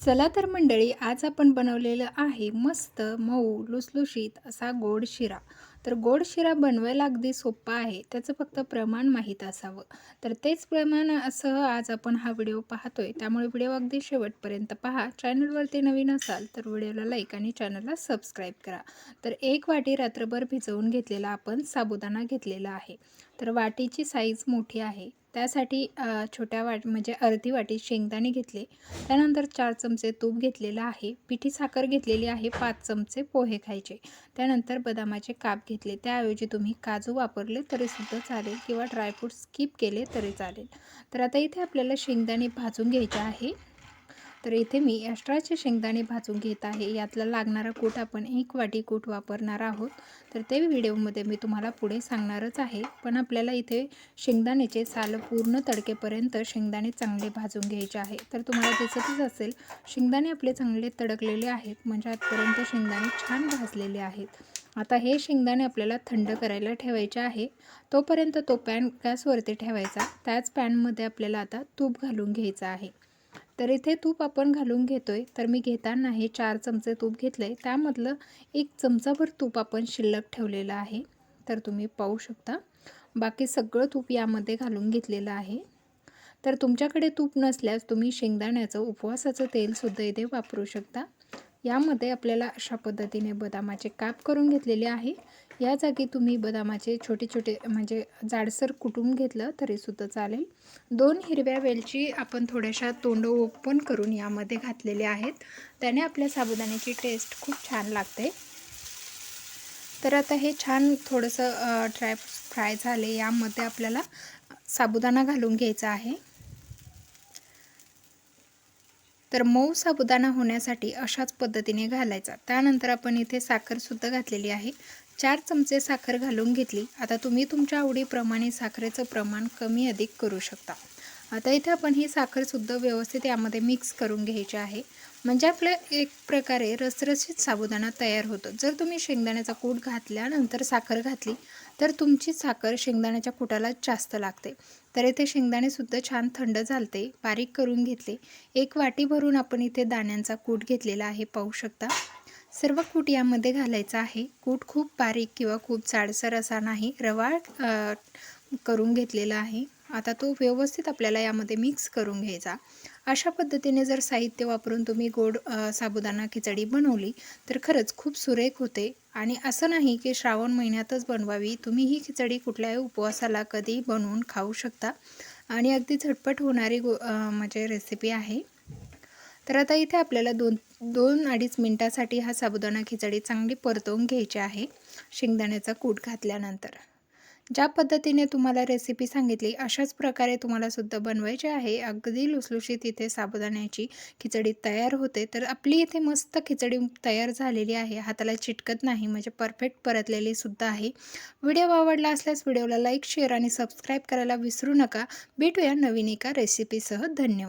चला तर मंडळी आज आपण बनवलेलं आहे मस्त मऊ लुसलुशीत असा गोड शिरा. तर गोड शिरा बनवायला अगदी सोपा आहे. त्याचं फक्त प्रमाण माहीत असावं. तर तेच प्रमाण असं आज आपण हा व्हिडिओ पाहतोय. त्यामुळे व्हिडिओ अगदी शेवटपर्यंत पहा. चॅनलवरती नवीन असाल तर व्हिडिओला लाईक आणि चॅनलला सबस्क्राईब करा. तर एक वाटी रात्रभर भिजवून घेतलेला आपण साबुदाणा घेतलेला आहे. तर वाटीची साईज मोठी आहे. त्यासाठी छोट्या वाट म्हणजे अर्धी वाटी शेंगदाणे घेतले. त्यानंतर चार चमचे तूप घेतलेलं आहे. पिठी साखर घेतलेली आहे. पाच चमचे पोहे खायचे. त्यानंतर बदामाचे काप घेतले. त्याऐवजी तुम्ही काजू वापरले तरीसुद्धा चालेल किंवा ड्रायफ्रूट स्किप केले तरी चालेल. तर आता इथे आपल्याला शेंगदाणे भाजून घ्यायचे आहे. तर इथे मी एक्स्ट्राचे शेंगदाणे भाजून घेत आहे. यातला लागणारा कूट आपण एक वाटी कूट वापरणार आहोत. तर ते व्हिडिओमध्ये मी तुम्हाला पुढे सांगणारच आहे. पण आपल्याला इथे शेंगदाण्याचे साल पूर्ण तडकेपर्यंत शेंगदाणे चांगले भाजून घ्यायचे आहे. तर तुम्हाला दिसतच असेल शेंगदाणे आपले चांगले तडकलेले आहेत. म्हणजे आजपर्यंत शेंगदाणे छान भाजलेले आहेत. आता हे शेंगदाणे आपल्याला थंड करायला ठेवायचे आहे. तोपर्यंत तो पॅन गॅसवरती ठेवायचा. त्याच पॅनमध्ये आपल्याला आता तूप घालून घ्यायचं आहे. तर इथे तूप आपण घालून घेतोय. तर मी घेताना हे चार चमचे तूप घेतलं आहे त्यामधलं एक चमचाभर तूप आपण शिल्लक ठेवलेलं आहे. तर तुम्ही पाहू शकता. बाकी सगळं तूप यामध्ये घालून घेतलेलं आहे. तर तुमच्याकडे तूप नसल्यास तुम्ही शेंगदाण्याचं उपवासाचं तेलसुद्धा इथे वापरू शकता. यामध्ये आपल्याला अशा पद्धतीने बदामाचे काप करून घेतलेले आहे. या जागी तुम्ही बदामाचे छोटे छोटे म्हणजे जाडसर कुटून घेतलं तरीसुद्धा चालेल. दोन हिरव्या वेलची आपण थोड्याशा तोंड ओपन करून यामध्ये घातलेले आहेत. त्याने आपल्या साबुदाण्याची टेस्ट खूप छान लागते. तर आता हे छान थोडंसं ड्राय फ्राय झाले. यामध्ये आपल्याला साबुदाणा घालून घ्यायचा आहे. तर मऊ साबुदाणा होण्यासाठी अशाच पद्धतीने घालायचा. त्यानंतर आपण इथे साखरसुद्धा घातलेली आहे. चार चमचे साखर घालून घेतली. आता तुम्ही तुमच्या आवडीप्रमाणे साखरेचं प्रमाण कमी अधिक करू शकता. आता इथे आपण ही साखरसुद्धा व्यवस्थित यामध्ये मिक्स करून घ्यायची आहे. म्हणजे आपलं एक प्रकारे रसरशीत साबुदाणा तयार होतो. जर तुम्ही शेंगदाण्याचा कूट घातल्यानंतर साखर घातली तर तुमची साखर शेंगदाण्याच्या कुटाला जास्त लागते. तर इथे शेंगदाणेसुद्धा छान थंड झालते बारीक करून घेतले. एक वाटी भरून आपण इथे दाण्यांचा कूट घेतलेला आहे पाहू शकता. सर्व कूट यामध्ये घालायचा आहे. कूट खूप बारीक किंवा खूप जाडसर असा नाही रवाळ करून घेतलेला आहे. आता तो व्यवस्थित आपल्याला यामध्ये मिक्स करून घ्यायचा. अशा पद्धतीने जर साहित्य वापरून तुम्ही गोड साबुदाणा खिचडी बनवली तर खरंच खूप सुरेख होते. आणि असं नाही की श्रावण महिन्यातच बनवावी. तुम्ही ही खिचडी कुठल्याही उपवासाला कधी बनवून खाऊ शकता. आणि अगदी झटपट होणारी गो म्हणजे रेसिपी आहे. तर आता इथे आपल्याला दोन दोन अडीच मिनटासाठी हा साबुदाणा खिचडी चांगली परतवून घ्यायची आहे. शेंगदाण्याचा कूट घातल्यानंतर. ज्या पद्धतीने तुम्हाला रेसिपी सांगितली अशाच प्रकारे तुम्हाला सुद्धा बनवायचे आहे. अगदी लुसलुशीत इथे साबुदाण्याची खिचडी तयार होते. तर आपली इथे मस्त खिचडी तयार झालेली आहे. हाताला चिटकत नाही म्हणजे परफेक्ट परतलेली सुद्धा आहे. व्हिडिओ आवडला असल्यास व्हिडिओला लाईक शेअर आणि सबस्क्राईब करायला विसरू नका. भेटूया नवीन एका रेसिपीसह धन्यवाद.